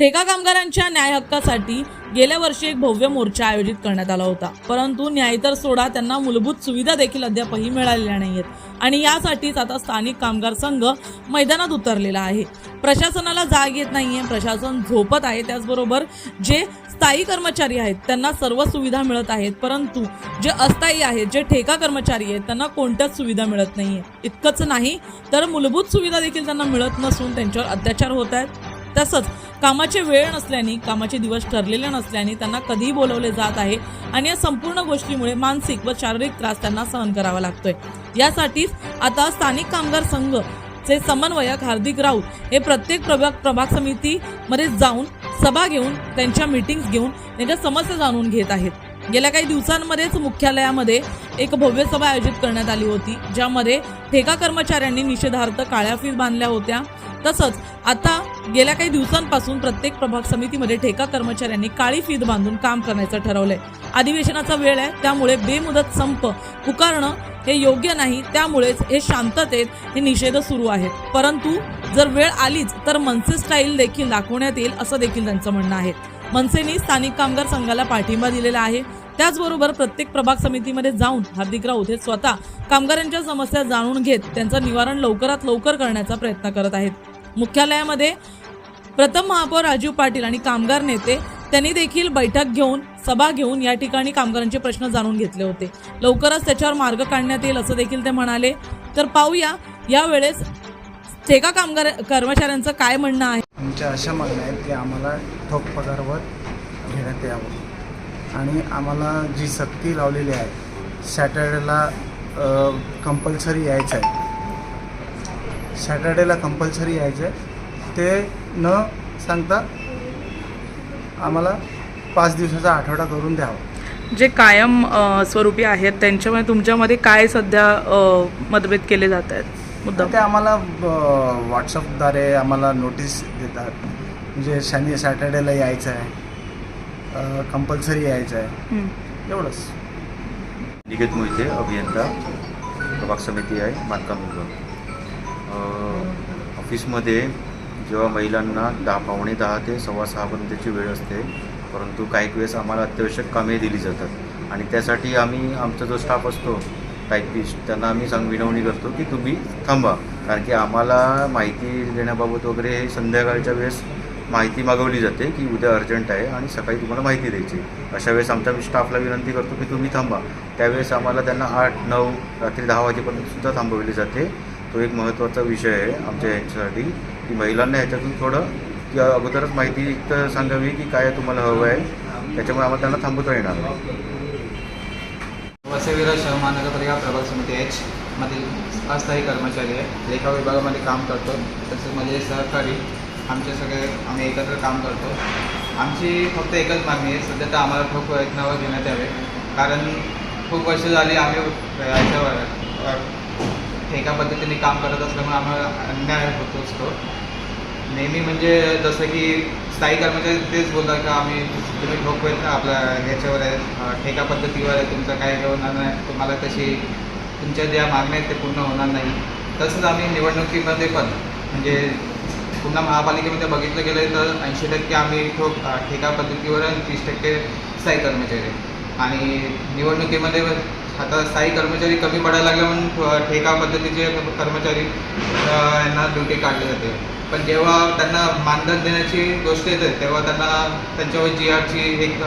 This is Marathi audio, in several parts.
ठेका कामगारांच्या न्याय हक्कासाठी गेल्या वर्षी एक भव्य मोर्चा आयोजित करण्यात आला होता. परंतु न्याय तर सोडा त्यांना मूलभूत सुविधा देखील अद्यापही मिळालेल्या नाहीयेत. आणि यासाठीच आता स्थानिक कामगार संघ मैदानात उतरलेला आहे. प्रशासनाला जाग येत नाहीये प्रशासन झोपत आहे. त्याचबरोबर जे स्थायी कर्मचारी आहेत त्यांना सर्व सुविधा मिळत आहेत. परंतु जे अस्थायी आहेत जे ठेका कर्मचारी आहेत त्यांना कोणत्याच सुविधा मिळत नाहीये. इतकंच नाही तर मूलभूत सुविधा देखील त्यांना मिळत नसून त्यांच्यावर अत्याचार होत आहेत. तसंच कामाचे वेळ नसल्याने कामाचे दिवस ठरलेले नसल्याने त्यांना कधीही बोलवले जात आहे आणि या संपूर्ण गोष्टीमुळे मानसिक व शारीरिक त्रास त्यांना सहन करावा लागतोय. यासाठीच आता स्थानिक कामगार संघ चे समन्वयक हार्दिक राऊत हे प्रत्येक प्रभाग प्रभाग समितीमध्ये जाऊन सभा घेऊन त्यांच्या मीटिंग्स घेऊन त्यांच्या समस्या जाणून घेत आहेत. गेल्या काही दिवसांमध्येच मुख्यालयामध्ये एक भव्य सभा आयोजित करण्यात आली होती ज्यामध्ये ठेका कर्मचाऱ्यांनी निषेधार्थ काळ्या फीत बांधल्या होत्या. तसंच आता गेल्या काही दिवसांपासून प्रत्येक प्रभाग समितीमध्ये ठेका कर्मचाऱ्यांनी काळी फीत बांधून काम करण्याचं ठरवलंय. अधिवेशनाचा वेळ आहे त्यामुळे बेमुदत संप पुकारणं हे योग्य नाही त्यामुळेच हे शांततेत हे निषेध सुरू आहेत. परंतु जर वेळ आलीच तर मनसे स्टाईल देखील दाखवण्यात येईल असं देखील त्यांचं म्हणणं आहे. मनसेनी स्थानिक कामगार संघाला पाठिंबा दिलेला आहे. त्याचबरोबर प्रत्येक प्रभाग समितीमध्ये जाऊन हार्दिक राऊत हे स्वतः कामगारांच्या समस्या जाणून घेत त्यांचं निवारण लवकरात लवकर करण्याचा प्रयत्न करत आहेत. मुख्यालयामध्ये प्रथम महापौर राजीव पाटील आणि कामगार नेते त्यांनी देखील बैठक घेऊन सभा घेऊन या ठिकाणी कामगारांचे प्रश्न जाणून घेतले होते. लवकरच त्याच्यावर मार्ग काढण्यात येईल असं देखील ते म्हणाले. तर पाहूया यावेळेस ठेका कामगार कर्मचाऱ्यांचं काय म्हणणं आहे? आमच्या अशा मागण्या आहेत की आम्हाला ठोक पगारवर घेण्यात यावं. आणि आम्हाला जी सक्ती लावलेली आहे सॅटर्डेला कंपल्सरी यायचं आहे. सॅटर्डेला कंपल्सरी यायचं आहे. ते न सांगता आम्हाला पाच दिवसाचा आठवडा करून द्यावा. जे कायम स्वरूपी आहेत त्यांच्यामध्ये तुमच्यामध्ये काय सध्या मतभेद केले जात आहेत? मुद्दा ते आम्हाला व्हॉट्सअपद्वारे आम्हाला नोटीस देतात. म्हणजे शनी सॅटर्डेला यायचं आहे. कंपल्सरी यायचं आहे. एवढंच. निकेत मोहिते अभियंता प्रभाग समिती आहे बांधकाम विभाग ऑफिसमध्ये जेव्हा महिलांना दहा पावणे दहा ते सव्वा सहापर्यंतची वेळ असते परंतु काही वेळेस आम्हाला अत्यावश्यक कामे दिली जातात. आणि त्यासाठी आम्ही आमचा जो स्टाफ असतो टायपिस्ट त्यांना आम्ही सांग विनवणी करतो की तुम्ही थांबा. कारण की आम्हाला माहिती देण्याबाबत वगैरे हे संध्याकाळच्या वेळेस माहिती मागवली जाते की उद्या अर्जंट आहे आणि सकाळी तुम्हाला माहिती द्यायची. अशा वेळेस आमच्या मी स्टाफला विनंती करतो की तुम्ही थांबा. त्यावेळेस आम्हाला त्यांना आठ नऊ रात्री दहा वाजेपर्यंत सुद्धा थांबवली जाते. तो एक महत्त्वाचा विषय आहे आमच्या ह्याच्यासाठी की महिलांना ह्याच्यातून थोडं की अगोदरच माहिती तर सांगावी की काय तुम्हाला हवं आहे. त्याच्यामुळे आम्हाला त्यांना थांबवता येणार नाही. वसईविरा शहर महानगरपालिका प्रभाग समिती एच मधील अस्थायी कर्मचारी आहे. लेखा विभागामध्ये काम करतो. तसेच माझे सहकारी आमचे सगळे आम्ही एकत्र काम करतो. आमची फक्त एकच मागणी आहे सध्या तर आम्हाला ठोक प्रयत्नावर घेण्यात यावे. कारण खूप वर्ष झाली आम्ही याच्यावर ठेका पद्धतीने काम करत असल्यामुळे आम्हाला अन्याय होत असतो. नेहमी म्हणजे जसं की स्थायी कर्मचारी तेच बोलतात का आम्ही तुम्ही ठोक वेतन आपल्या ह्याच्यावर आहे ठेका पद्धतीवर आहे तुमचं काय होणार नाही तुम्हाला तशी तुमच्या ज्या मागण्या आहेत ते पूर्ण होणार नाही. तसंच आम्ही निवडणुकीमध्ये पण म्हणजे पुन्हा महापालिकेमध्ये बघितलं गेलं तर ऐंशी टक्के आम्ही ठोक ठेका पद्धतीवर आणि तीस टक्के स्थायी कर्मचारी. आणि निवडणुकीमध्ये आता स्थायी कर्मचारी कमी पडायला लागले म्हणून ठेका पद्धतीचे कर्मचारी यांना ड्युटी काढली जाते. पण जेव्हा त्यांना मानधन देण्याची गोष्ट येते तेव्हा त्यांना त्यांच्यावर जी आरची एक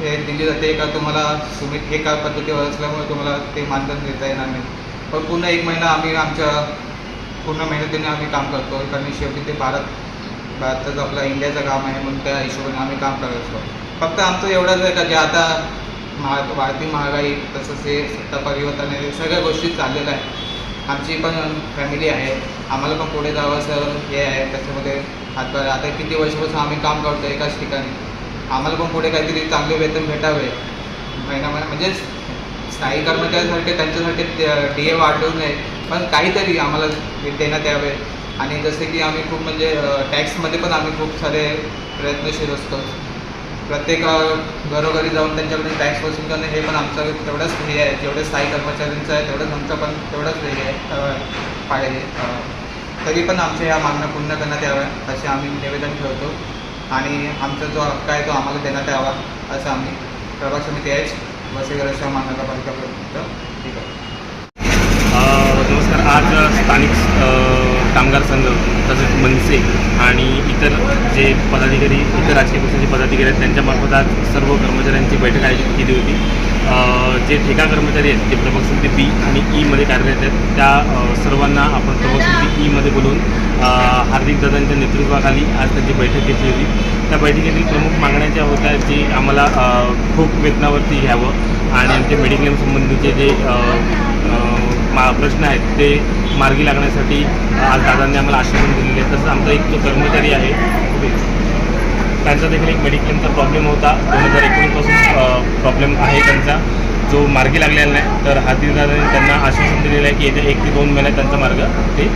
हे दिली जाते का तुम्हाला सुमित एका पद्धतीवर असल्यामुळे तुम्हाला ते मानधन देता येणार नाही. पण पुन्हा एक महिना आम्ही आमच्या पूर्ण मेहनतीने आम्ही काम करतो. कारण शेवटी ते भारत भारताचं आपलं इंडियाचं काम आहे म्हणून त्या हिशोबाने आम्ही काम करत. असतो फक्त आमचं एवढंच आहे का जे आता महा वाढती महागाई तसंच हे सत्ता परिवर्तन आहे सगळ्या गोष्टी चाललेल्या आहे. आमची पण फॅमिली आहे. आम्हाला पण पुढे जावं असं हे आहे. त्याच्यामध्ये हातभार आता किती वर्षापासून आम्ही काम करतो एकाच ठिकाणी. आम्हाला पण पुढे काहीतरी चांगले वेतन भेटावे. महिना महिना म्हणजे स्थायी कर्मचाऱ्यांसारखे त्यांच्यासाठी डी ए वाढवू नये. पण काहीतरी आम्हाला देण्यात यावे. आणि जसे की आम्ही खूप म्हणजे टॅक्समध्ये पण आम्ही खूप सारे प्रयत्नशील असतो. प्रत्येक घरोघरी जाऊन त्यांच्याकडे टॅक्स वसूल करणे हे पण आमचं तेवढंच हे आहे. जेवढं स्थायी कर्मचाऱ्यांचं आहे तेवढंच आमचं पण तेवढंच हे आहे पाहिजे तरी पण आमच्या ह्या मागण्या पूर्ण करण्यात याव्या असे आम्ही निवेदन ठेवतो. आणि आमचा जो हक्क आहे तो आम्हाला देण्यात यावा असं आम्ही प्रभाग समिती एच वसईगरशा मागण्याचा प्रमुख ठीक आहे. नमस्कार. आज स्थानिक कामगार संघ तसेच मनसे आणि इतर जे पदाधिकारी इतर राजकीय पक्षाचे पदाधिकारी आहेत त्यांच्यामार्फत आज सर्व कर्मचाऱ्यांची बैठक आयोजित केली होती. जे ठेका कर्मचारी आहेत जे प्रभाग समिती बी आणि e ईमध्ये कार्यरत आहेत त्या सर्वांना आपण प्रभाग समिती ईमध्ये e बोलवून हार्दिक दादांच्या नेतृत्वाखाली आज त्यांची बैठक घेतली होती. त्या बैठकीतील प्रमुख मागण्या ज्या होत्या जी आम्हाला खूप वेतनावरती घ्यावं आणि आमचे मेडिक्लेम संबंधीचे जे मा प्रश्न आहेत. ते मार्गी लागण्यासाठी आज दादांनी आम्हाला आश्वासन दिलेले आहे तसंच आमचा एक तो कर्मचारी आहे त्यांचा देखील एक मेडिक्लेमचा प्रॉब्लेम होता. दोन हजार एकोणीसपासून प्रॉब्लेम आहे त्यांचा. जो मार्गी लागलेला नाही तर हाती दादांनी त्यांना आश्वासन दिलेलं आहे की येत्या एक ते दोन महिन्यात त्यांचा मार्ग ते